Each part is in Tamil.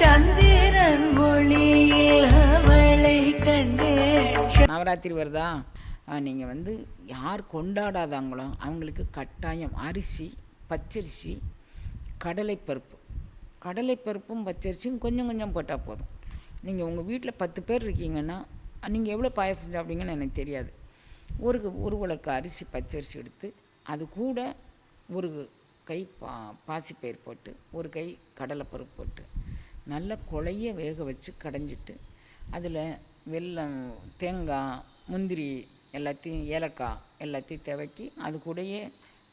சந்திரன் மொழியில் அவளை கண்டேன். நவராத்திரி வருதா? நீங்கள் வந்து யார் கொண்டாடாதாங்களோ அவங்களுக்கு கட்டாயம் அரிசி பச்சரிசி கடலைப்பருப்பு. கடலைப்பருப்பும் பச்சரிசியும் கொஞ்சம் கொஞ்சம் போட்டால் போதும். நீங்கள் உங்கள் வீட்டில் பத்து பேர் இருக்கீங்கன்னா நீங்கள் எவ்வளோ பாயசம் சாப்பிடுங்கன்னு எனக்கு தெரியாது. ஒரு ஒரு உலக்கு அரிசி பச்சரிசி எடுத்து அது கூட ஒரு கை பா பாசிப்பயிர் போட்டு ஒரு கை கடலைப்பருப்பு போட்டு நல்லா குழைய வேக வச்சு கடைஞ்சிட்டு அதில் வெல்லம் தேங்காய் முந்திரி எல்லாத்தையும் ஏலக்காய் எல்லாத்தையும் துவக்கி அது கூடயே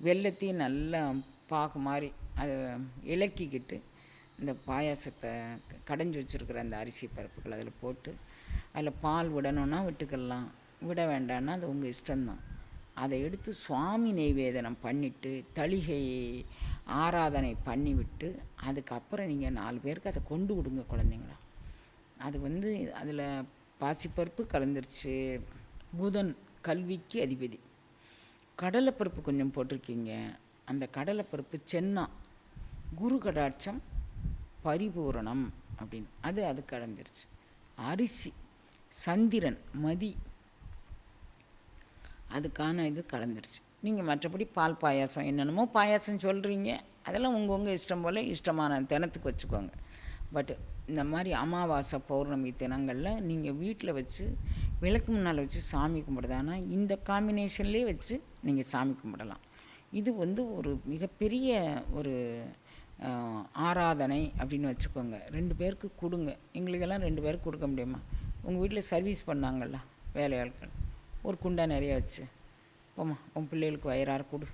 வெள்ளத்தையும் நல்லா பாகு மாதிரி அதை இலக்கிக்கிட்டு இந்த பாயாசத்தை கடைஞ்சி வச்சுருக்கிற அந்த அரிசி பருப்புகள் அதில் போட்டு அதில் பால் விடணும்னா விட்டுக்கலாம். விட வேண்டாம்னா அது உங்கள் இஷ்டம்தான். அதை எடுத்து சுவாமி நெய்வேதனம் பண்ணிவிட்டு தளிகை ஆராதனை பண்ணிவிட்டு அதுக்கப்புறம் நீங்கள் நாலு பேருக்கு அதை கொண்டு விடுங்க குழந்தைங்களா. அது வந்து அதில் பாசிப்பருப்பு கலந்துருச்சு. புதன் கல்விக்கு அதிபதி. கடலைப்பருப்பு கொஞ்சம் போட்டிருக்கீங்க. அந்த கடலைப்பருப்பு சென்னா குரு கடாட்சம் பரிபூரணம் அப்படின்னு. அது அது கலந்துருச்சு. அரிசி சந்திரன் மதி. அதுக்கான இது கலந்துருச்சு. நீங்கள் மற்றபடி பால் பாயாசம் என்னென்னமோ பாயாசம் சொல்கிறீங்க அதெல்லாம் உங்கள் உங்கள் இஷ்டம் போல் இஷ்டமான தினத்துக்கு வச்சுக்கோங்க. பட் இந்த மாதிரி அமாவாசை பௌர்ணமி தினங்களில் நீங்கள் வீட்டில் வச்சு விளக்கு முன்னால் வச்சு சாமி கும்பிடுதானா இந்த காம்பினேஷன்லேயே வச்சு நீங்கள் சாமி கும்பிடலாம். இது வந்து ஒரு மிகப்பெரிய ஒரு ஆராதனை அப்படின்னு வச்சுக்கோங்க. ரெண்டு பேருக்கு கொடுங்க. எங்களுக்கெல்லாம் ரெண்டு பேருக்கு கொடுக்க முடியுமா? உங்கள் வீட்டில் சர்வீஸ் பண்ணாங்கல்ல வேலையாட்கள். ஒரு குண்டா நிறைய வச்சு. போம்மா உன் பிள்ளைகளுக்கு வயிறார கொடு.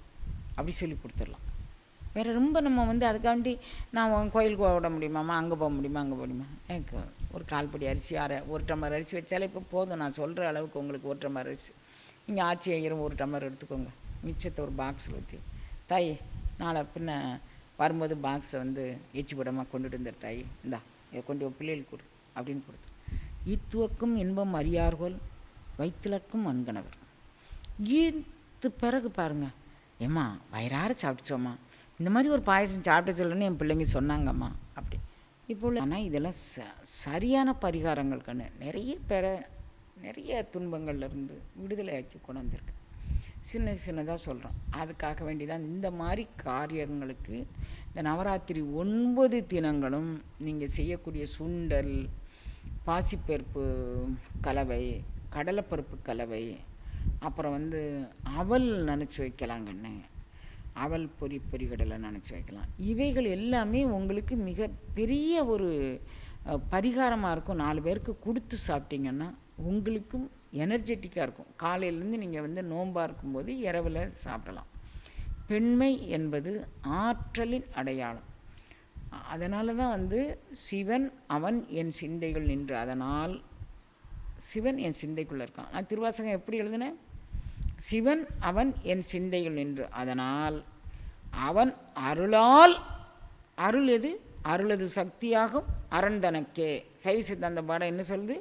அப்படி சொல்லி கொடுத்துடலாம். வேறு ரொம்ப நம்ம வந்து அதுக்காண்டி நான் உன் கோயிலுக்கு விட முடியுமாம்மா அங்கே போக முடியுமா அங்கே போக முடியுமா? எனக்கு ஒரு கால்படி அரிசி அரை ஒரு டம்ளர் அரிசி வச்சாலே இப்போ போதும். நான் சொல்கிற அளவுக்கு உங்களுக்கு ஒரு டம்ளர் அரிசி. நீங்கள் ஆச்சி ஐயரும் ஒரு டம்ளர் எடுத்துக்கோங்க. மிச்சத்தை ஒரு பாக்ஸில் ஊற்றி தாய் நாளை பின்ன வரும்போது பாக்ஸை வந்து எச்சி படமாக கொண்டுட்டு வந்துரு தாய். இந்தா இதை கொண்டு உன் பிள்ளைகளுக்கு கொடு அப்படின்னு கொடுத்து இத்துவக்கும் இன்பம் அறியார்கள் வைத்திலக்கும் அன்கணவர். ஈத்து பிறகு பாருங்க. ஏம்மா வயிறார சாப்பிட்டுச்சோம்மா. இந்த மாதிரி ஒரு பாயசம் சாப்பிட்டு சொல்லணும்னு என் பிள்ளைங்க சொன்னாங்கம்மா அப்படி. இப்போ உள்ள ஆனால் இதெல்லாம் ச சரியான பரிகாரங்கள் கண்ணு. நிறைய பேரை நிறைய துன்பங்கள்லேருந்து விடுதலையாக்கி கொண்டு வந்திருக்கு. சின்ன சின்னதாக சொல்கிறோம் அதுக்காக வேண்டிதான் இந்த மாதிரி காரியங்களுக்கு இந்த நவராத்திரி ஒன்பது தினங்களும் நீங்கள் செய்யக்கூடிய சுண்டல் பாசிப்பருப்பு கலவை கடலைப்பருப்பு கலவை அப்புறம் வந்து அவல் நினச்சி வைக்கலாம் கண்ணு அவல் பொறி பொறிகடலை நினச்சி வைக்கலாம். இவைகள் எல்லாமே உங்களுக்கு மிக பெரிய ஒரு பரிகாரமாக இருக்கும். நாலு பேருக்கு கொடுத்து சாப்பிட்டீங்கன்னா உங்களுக்கும் எனர்ஜெட்டிக்காக இருக்கும். காலையிலேருந்து நீங்கள் வந்து நோம்பாக இருக்கும்போது இரவில் சாப்பிடலாம். பெண்மை என்பது ஆற்றலின் அடையாளம். அதனால தான் வந்து சிவன் அவன் என் சிந்தைகள் நின்று அதனால் சிவன் என் சிந்தைக்குள்ளே இருக்கான். நான் திருவாசகம் எப்படி எழுதினேன்? சிவன் அவன் என் சிந்தையில் நின்று. அதனால் அவன் அருளால் அருள் எது? அருளது சக்தியாகும் அரண் தனக்கே சைவ சித்தாந்த பாடம் என்ன சொல்லுது?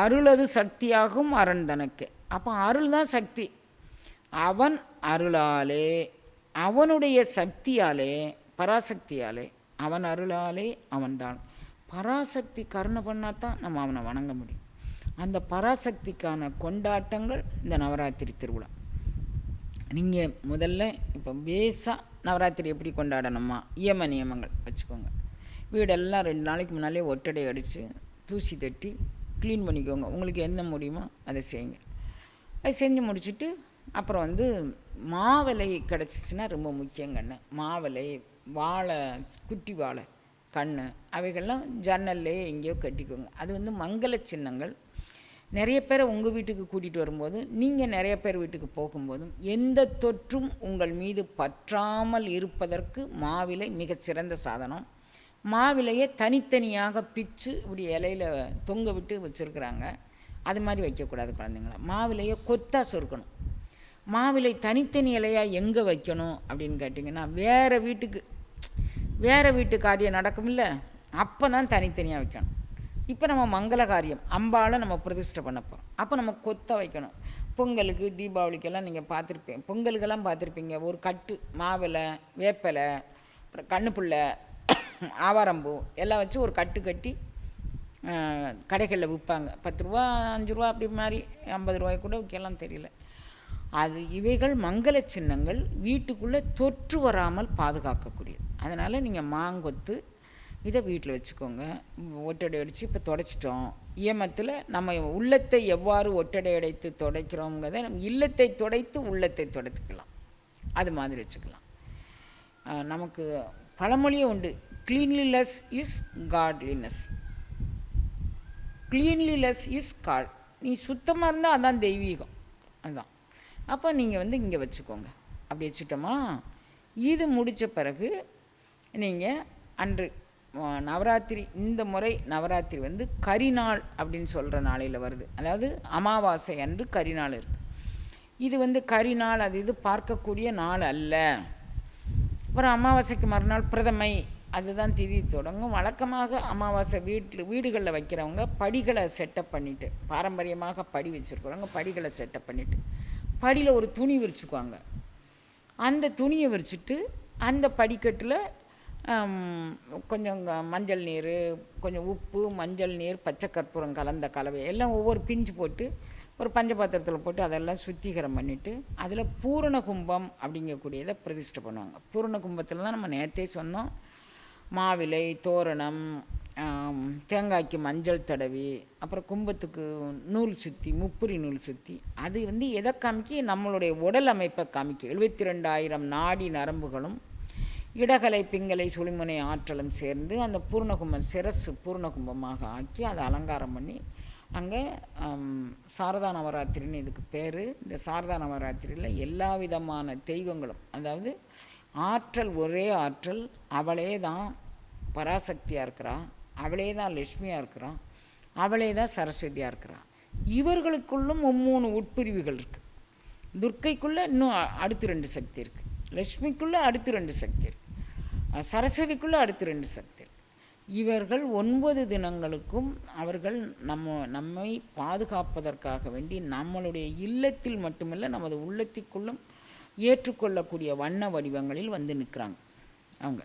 அருளது சக்தியாகும் அரண் தனக்கே அப்போ அருள் தான் சக்தி. அவன் அருளாலே அவனுடைய சக்தியாலே பராசக்தியாலே அவன் அருளாலே அவன்தான். பராசக்தி கருணை பண்ணாதான் நம்ம அவனை வணங்க முடியும். அந்த பராசக்திக்கான கொண்டாட்டங்கள் இந்த நவராத்திரி திருவிழா. நீங்கள் முதல்ல இப்போ பேஸாக நவராத்திரி எப்படி கொண்டாடணுமா? இயம நியமங்கள் வச்சுக்கோங்க. வீடெல்லாம் ரெண்டு நாளைக்கு முன்னாலே ஒட்டடை அடித்து தூசி தட்டி க்ளீன் பண்ணிக்கோங்க. உங்களுக்கு என்ன முடியுமோ அதை செய்யுங்க. அது செஞ்சு முடிச்சுட்டு அப்புறம் வந்து மாவிலை கிடச்சிச்சின்னா ரொம்ப முக்கியங்கண்ணு மாவிலை வாழை குட்டி வாழை கண் அவைகள்லாம் ஜன்னல்லையே எங்கேயோ கட்டிக்கோங்க. அது வந்து மங்கள சின்னங்கள். நிறைய பேரை உங்கள் வீட்டுக்கு கூட்டிகிட்டு வரும்போது நீங்கள் நிறைய பேர் வீட்டுக்கு போகும்போதும் எந்த தொற்றும் உங்கள் மீது பற்றாமல் இருப்பதற்கு மாவிலை மிகச்சிறந்த சாதனம். மாவிலையை தனித்தனியாக பிச்சு இப்படி இலையில தொங்க விட்டு வச்சுருக்குறாங்க. அது மாதிரி வைக்கக்கூடாது குழந்தைங்கள. மாவிலையை கொத்தா சொருக்கணும். மாவிலை தனித்தனி இலையாக எங்கே வைக்கணும் அப்படின்னு கேட்டிங்கன்னா வேறு வீட்டுக்கு வேறு வீட்டு காரியம் நடக்கும்ல அப்போ தான் தனித்தனியாக வைக்கணும். இப்போ நம்ம மங்கள காரியம். அம்பாளை நம்ம பிரதிஷ்டை பண்ண போகிறோம் அப்போ நம்ம கொத்த வைக்கணும். பொங்கலுக்கு தீபாவளிக்கெல்லாம் நீங்கள் பார்த்துருப்பீங்க பொங்கலுக்கெல்லாம் பார்த்துருப்பீங்க. ஒரு கட்டு மாவிலை வேப்பிலை அப்புறம் கண்ணுப்புல்லை ஆவாரம்பூ எல்லாம் வச்சு ஒரு கட்டு கட்டி கடைகளில் விற்பாங்க பத்து ரூபா அஞ்சு ரூபா அப்படி மாதிரி ஐம்பது ரூபாய்க்கு கூட விற்கலாம் தெரியல. அது இவைகள் மங்கள சின்னங்கள். வீட்டுக்குள்ளே தொற்று வராமல் பாதுகாக்கக்கூடியது. அதனால் நீங்கள் மாங்கொத்து இதை வீட்டில் வச்சுக்கோங்க. ஒட்டடை அடித்து இப்போ தொடச்சிட்டோம். இயமத்தில் நம்ம உள்ளத்தை எவ்வாறு ஒட்டடை அடைத்து துடைக்கிறோங்கிறத நம்ம இல்லத்தை துடைத்து உள்ளத்தை துடைத்துக்கலாம். அது மாதிரி வச்சுக்கலாம். நமக்கு பழமொழியே உண்டு. Cleanliness is godliness cleanliness is god நீ சுத்தமாக இருந்தால் அதான் தெய்வீகம். அதுதான் அப்போ நீங்கள் வந்து இங்கே வச்சுக்கோங்க. அப்படி வச்சுட்டோமா? இது முடித்த பிறகு நீங்கள் அன்று நவராத்திரி இந்த முறை நவராத்திரி வந்து கரிநாள் அப்படின்னு சொல்கிற நாளையில் வருது. அதாவது அமாவாசை அன்று கரிநாள் இருக்குது இது வந்து கரிநாள் அது இது பார்க்கக்கூடிய நாள் அல்ல. அப்புறம் அமாவாசைக்கு மறுநாள் பிரதமை அதுதான் திதி தொடங்கும். வழக்கமாக அமாவாசை வீட்டில் வீடுகளில் வைக்கிறவங்க படிகளை செட்டப் பண்ணிவிட்டு பாரம்பரியமாக படி வச்சுருக்கிறவங்க படிகளை செட்டப் பண்ணிவிட்டு படியில் ஒரு துணி விரிச்சுக்குவாங்க. அந்த துணியை விரிச்சிட்டு அந்த படிக்கட்டில் கொஞ்சம் மஞ்சள் நீர் கொஞ்சம் உப்பு மஞ்சள் நீர் பச்சை கற்பூரம் கலந்த கலவை எல்லாம் ஒவ்வொரு பிஞ்சு போட்டு ஒரு பஞ்ச பாத்திரத்தில் போட்டு அதெல்லாம் சுத்திகரம் பண்ணிவிட்டு அதில் பூரண கும்பம் அப்படிங்கக்கூடியதை பிரதிஷ்டை பண்ணுவாங்க. பூரண கும்பத்தில் தான் நம்ம நேற்றே சொன்னோம். மாவிலை தோரணம் தேங்காய்க்கு மஞ்சள் தடவி அப்புறம் கும்பத்துக்கு நூல் சுற்றி முப்புரி நூல் சுற்றி அது வந்து எதை காமிக்க? நம்மளுடைய உடல் அமைப்பை காமிக்க எழுபத்தி ரெண்டாயிரம் நாடி நரம்புகளும் இடகலை பிங்கலை சுழிமுனை ஆற்றலும் சேர்ந்து அந்த பூர்ணகும்பம் சிரசு பூர்ணகும்பமாக ஆக்கி அதை அலங்காரம் பண்ணி அங்கே சாரதா நவராத்திரின்னு இதுக்கு பேர். இந்த சாரதா நவராத்திரியில் எல்லா விதமான தெய்வங்களும் அதாவது ஆற்றல் ஒரே ஆற்றல் அவளே தான் பராசக்தியாக இருக்கிறா அவளே தான் லட்சுமியாக இருக்கிறா அவளே தான் சரஸ்வதியாக இருக்கிறா. இவர்களுக்குள்ளும் மும்மூணு உட்பிரிவுகள் இருக்குது துர்க்கைக்குள்ளே இன்னும் அடுத்து ரெண்டு சக்தி இருக்குது லக்ஷ்மிக்குள்ளே அடுத்து ரெண்டு சக்தி இருக்குது சரஸ்வதிக்குள்ளே அடுத்து ரெண்டு சக்தி. இவர்கள் ஒன்பது தினங்களுக்கும் அவர்கள் நம்ம நம்மை பாதுகாப்பதற்காக வேண்டி நம்மளுடைய இல்லத்தில் மட்டுமல்ல நமது உள்ளத்திற்குள்ளும் ஏற்றுக்கொள்ளக்கூடிய வண்ண வடிவங்களில் வந்து நிற்கிறாங்க அவங்க.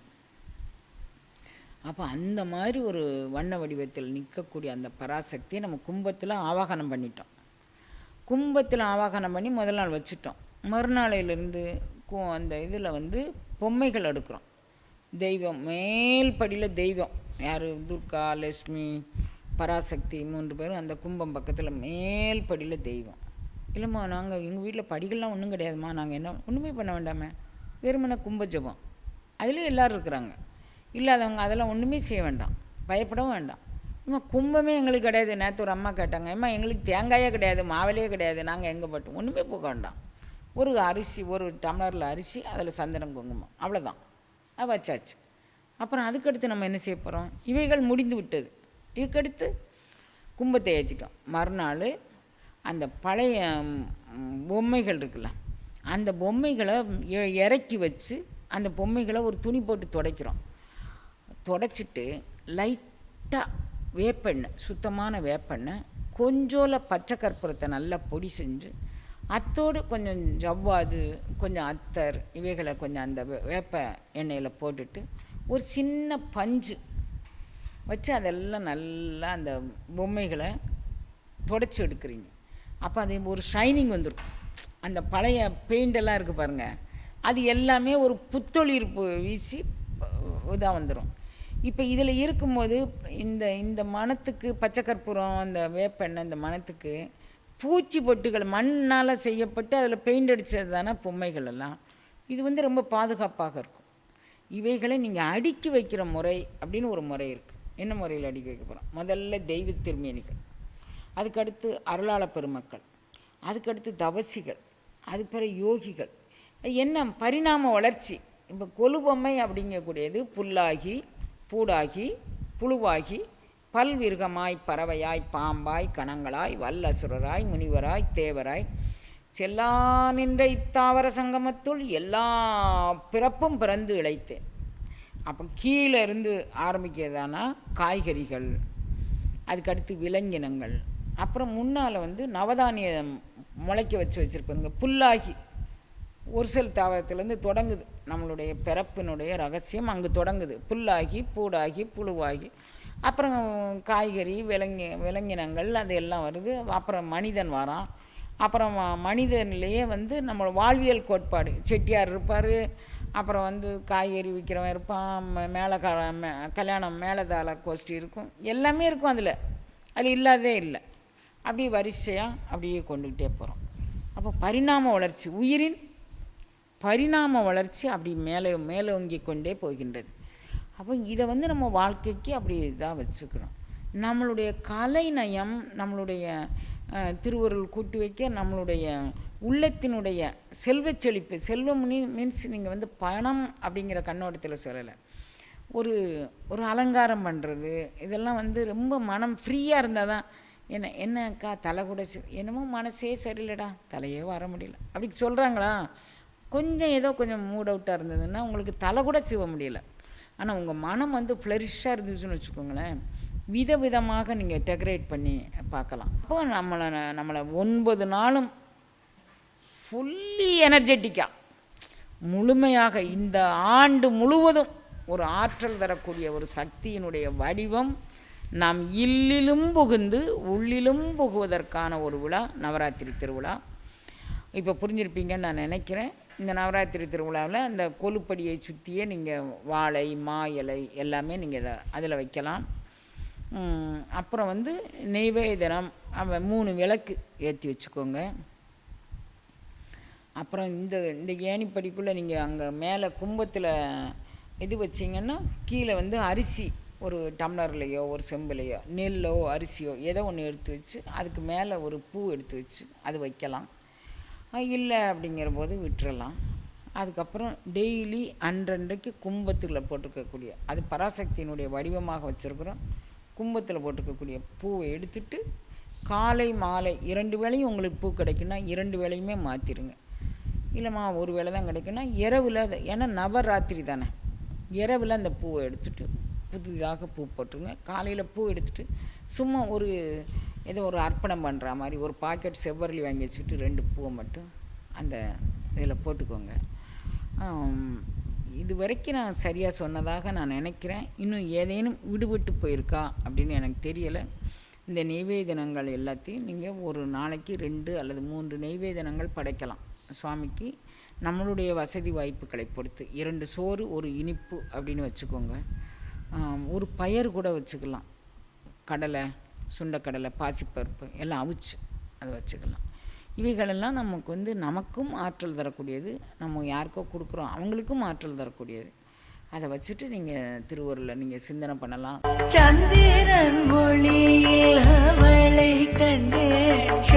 அப்போ அந்த மாதிரி ஒரு வண்ண வடிவத்தில் நிற்கக்கூடிய அந்த பராசக்தியை நம்ம கும்பத்தில் ஆவாகனம் பண்ணிட்டோம். கும்பத்தில் ஆவாகனம் பண்ணி முதல் நாள் வச்சுட்டோம். மறுநாளையிலேருந்து கு அந்த இதில் வந்து பொம்மைகள் எடுக்கிறோம். தெய்வம். மேல் படியில் தெய்வம். யார்? துர்கா லட்சுமி பராசக்தி மூன்று பேரும் அந்த கும்பம் பக்கத்தில் மேல் படியில் தெய்வம். இல்லைம்மா நாங்கள் எங்கள் வீட்டில் படிகள்லாம் ஒன்றும் கிடையாதும்மா. நாங்கள் என்ன ஒன்றுமே பண்ண வேண்டாமே. வெறுமனை கும்ப ஜெபம். அதுலேயும் எல்லோரும் இருக்கிறாங்க. இல்லாதவங்க அதெல்லாம் ஒன்றுமே செய்ய வேண்டாம். பயப்படவும் வேண்டாம். அம்மா கும்பமே எங்களுக்கு கிடையாது. நேற்று ஒரு அம்மா கேட்டாங்க அம்மா எங்களுக்கு தேங்காயே கிடையாது மாவிலையே கிடையாது. நாங்கள் எங்கே போட்டோம்? ஒன்றுமே போக வேண்டாம். ஒரு அரிசி ஒரு டம்ளரில் அரிசி அதில் சந்தனம் குங்குமம். அவ்வளோதான் வச்சாச்சு. அப்புறம் அதுக்கடுத்து நம்ம என்ன செய்ய போகிறோம் இவைகள் முடிந்து விட்டது. இதுக்கடுத்து கும்பத்தை ஏற்றிட்டோம் மறுநாள் அந்த பழைய பொம்மைகள் இருக்குல்ல அந்த பொம்மைகளை இறக்கி வச்சு அந்த பொம்மைகளை ஒரு துணி போட்டு துடைக்கிறோம். துடைச்சிட்டு லைட்டாக வேப்பெண்ணெய் சுத்தமான வேப்பெண்ணெய் கொஞ்சோல பச்சை கற்பூரத்தை நல்லா பொடி செஞ்சு அத்தோடு கொஞ்சம் ஜவ்வாது கொஞ்சம் அத்தர் இவைகளை கொஞ்சம் அந்த வே- வேப்ப எண்ணெயில் போட்டுட்டு ஒரு சின்ன பஞ்சு வச்சு அதெல்லாம் நல்லா அந்த பொம்மைகளை தொடச்சி எடுக்கிறீங்க. அப்போ அது ஒரு ஷைனிங் வந்துடும் அந்த பழைய பெயிண்டெல்லாம் இருக்குது பாருங்கள் அது எல்லாமே ஒரு புத்தொளிர்ப்பு வீசி இதாக வந்துடும் இப்போ இதில் இருக்கும்போது இந்த இந்த மணத்துக்கு பச்சை கற்பூரம் இந்த வேப்பெண்ணெய் இந்த மணத்துக்கு பூச்சி பொட்டுகள் மண்ணால் செய்யப்பட்டு அதில் பெயிண்ட் அடித்தது தானே பொம்மைகள் எல்லாம். இது வந்து ரொம்ப பாதுகாப்பாக இருக்கும். இவைகளை நீங்கள் அடுக்கி வைக்கிற முறை அப்படின்னு ஒரு முறை இருக்குது என்ன முறையில் அடுக்கி வைக்க போகிறோம் முதல்ல தெய்வ திருமேனிகள். அதுக்கடுத்து அருளாள பெருமக்கள். அதுக்கடுத்து தவசிகள். அது பிற யோகிகள். என்ன? பரிணாம வளர்ச்சி. இப்போ கொலுபொம்மை அப்படிங்கக்கூடியது புல்லாகி பூடாகி புழுவாகி பல்விருகமாய் பறவையாய் பாம்பாய் கணங்களாய் வல்லசுரராய் முனிவராய் தேவராய் செல்லா நின்ற இத்தாவர சங்கமத்துள் எல்லா பிறப்பும் பிறந்து இழைத்தேன். அப்போ கீழே இருந்து ஆரம்பிக்கிறதானா? காய்கறிகள் அதுக்கடுத்து விலங்கினங்கள். அப்புறம் முன்னால் வந்து நவதானியம் முளைக்க வச்சு வச்சுருப்பாங்க புல்லாகி ஒரு செல் தாவரத்துலேருந்து தொடங்குது. நம்மளுடைய பிறப்பினுடைய ரகசியம் அங்கே தொடங்குது. புல்லாகி பூடாகி புழுவாகி அப்புறம் காய்கறி விலங்கி விலங்கினங்கள் அது எல்லாம் வருது. அப்புறம் மனிதன் வரான். அப்புறம் மனிதன்லேயே வந்து நம்ம வாழ்வியல் கோட்பாடு. செட்டியார் இருப்பார். அப்புறம் வந்து காய்கறி விற்கிறவன் இருப்பான். மேலே க மே- கல்யாணம் மேலதாள கோஷ்டி இருக்கும். எல்லாமே இருக்கும் அதில். அதில் இல்லாதே இல்லை. அப்படியே வரிசையாக அப்படியே கொண்டுக்கிட்டே போகிறோம் அப்போ பரிணாம வளர்ச்சி உயிரின் பரிணாம வளர்ச்சி அப்படி மேலே மேலோங்கி கொண்டே போகின்றது. அப்போ இதை வந்து நம்ம வாழ்க்கைக்கு அப்படி இதாக வச்சுக்கிறோம். நம்மளுடைய கலை நயம் நம்மளுடைய திருவருள் கூட்டி வைக்க நம்மளுடைய உள்ளத்தினுடைய செல்வச் செழிப்பு செல்வம் மீன்ஸ் நீங்கள் வந்து பணம் அப்படிங்கிற கண்ணோட்டத்தில் சொல்லலை. ஒரு ஒரு அலங்காரம் பண்ணுறது இதெல்லாம் வந்து ரொம்ப மனம் ஃப்ரீயாக இருந்தால் தான் என்ன என்னக்கா தலை கூட என்னமோ மனசே சரியில்லைடா தலையே வர முடியல. அப்படி சொல்கிறாங்களா கொஞ்சம் ஏதோ கொஞ்சம் மூட் அவுட்டாக இருந்ததுன்னா உங்களுக்கு தலை கூட சிவ முடியல. ஆனால் உங்கள் மனம் வந்து ஃப்ளரிஷாக இருந்துச்சுன்னு வச்சுக்கோங்களேன் விதவிதமாக நீங்கள் டெக்கரேட் பண்ணி பார்க்கலாம். அப்போ நம்மளை நம்மளை ஒன்பது நாளும் ஃபுல்லி எனர்ஜெட்டிக்காக முழுமையாக இந்த ஆண்டு முழுவதும் ஒரு ஆற்றல் தரக்கூடிய ஒரு சக்தியினுடைய வடிவம் நாம் இல்லிலும் புகுந்து உள்ளிலும் புகுவதற்கான ஒரு விழா நவராத்திரி திருவிழா. இப்போ புரிஞ்சிருப்பீங்கன்னு நான் நினைக்கிறேன். இந்த நவராத்திரி திருவிழாவில் அந்த கொலுப்படியை சுற்றியே நீங்கள் வாழை மா இலை எல்லாமே நீங்கள் அதில் வைக்கலாம். அப்புறம் வந்து நெய்வேதனம் மூணு விளக்கு ஏற்றி வச்சுக்கோங்க. அப்புறம் இந்த இந்த ஏணிப்படிக்குள்ளே நீங்கள் அங்கே மேலே கும்பத்தில் இது வச்சிங்கன்னா கீழே வந்து அரிசி ஒரு டம்ளர்லையோ ஒரு செம்பிலையோ நெல்லோ அரிசியோ ஏதோ ஒன்று எடுத்து வச்சு அதுக்கு மேலே ஒரு பூ எடுத்து வச்சு அது வைக்கலாம். இல்லை அப்படிங்கிற போது விட்டுறலாம். அதுக்கப்புறம் டெய்லி அன்றன்றைக்கு கும்பத்தில் போட்டிருக்கக்கூடிய அது பராசக்தியினுடைய வடிவமாக வச்சுருக்குறோம். கும்பத்தில் போட்டிருக்கக்கூடிய பூவை எடுத்துட்டு காலை மாலை இரண்டு வேளையும் உங்களுக்கு பூ கிடைக்குன்னா இரண்டு வேளையுமே மாற்றிடுங்க இல்லைம்மா ஒரு வேளை தான் கிடைக்குன்னா இரவில் அது ஏன்னா நவராத்திரி தானே. இரவில் அந்த பூவை எடுத்துட்டு புதிதாக பூ போட்டுருங்க. காலையில் பூ எடுத்துட்டு சும்மா ஒரு ஏதோ ஒரு அர்ப்பணம் பண்ணுற மாதிரி ஒரு பாக்கெட் செவ்வரளி வாங்கி வச்சுக்கிட்டு ரெண்டு பூவை மட்டும் அந்த இதில் போட்டுக்கோங்க. இது வரைக்கும் நான் சரியாக சொன்னதாக நான் நினைக்கிறேன். இன்னும் ஏதேனும் விடுபட்டு போயிருக்கா அப்படின்னு எனக்கு தெரியலை. இந்த நெய்வேதனங்கள் எல்லாத்தையும் நீங்கள் ஒரு நாளைக்கு ரெண்டு அல்லது மூன்று நெய்வேதனங்கள் படைக்கலாம். சுவாமிக்கு நம்மளுடைய வசதி வாய்ப்புகளை பொறுத்து. இரண்டு சோறு ஒரு இனிப்பு அப்படின்னு வச்சுக்கோங்க. ஒரு பயர் கூட வச்சுக்கலாம். கடலை சுண்டக்கடலை பாசிப்பருப்பு எல்லாம் அவிச்சு அதை வச்சுக்கலாம். இவைகளெல்லாம் நமக்கு வந்து நமக்கும் ஆற்றல் தரக்கூடியது. நம்ம யாருக்கோ கொடுக்குறோம் அவங்களுக்கும் ஆற்றல் தரக்கூடியது. அதை வச்சுட்டு நீங்கள் திருவூரில் நீங்கள் சிந்தனை பண்ணலாம். சந்திரன் மொழியில் அவளை கண்டே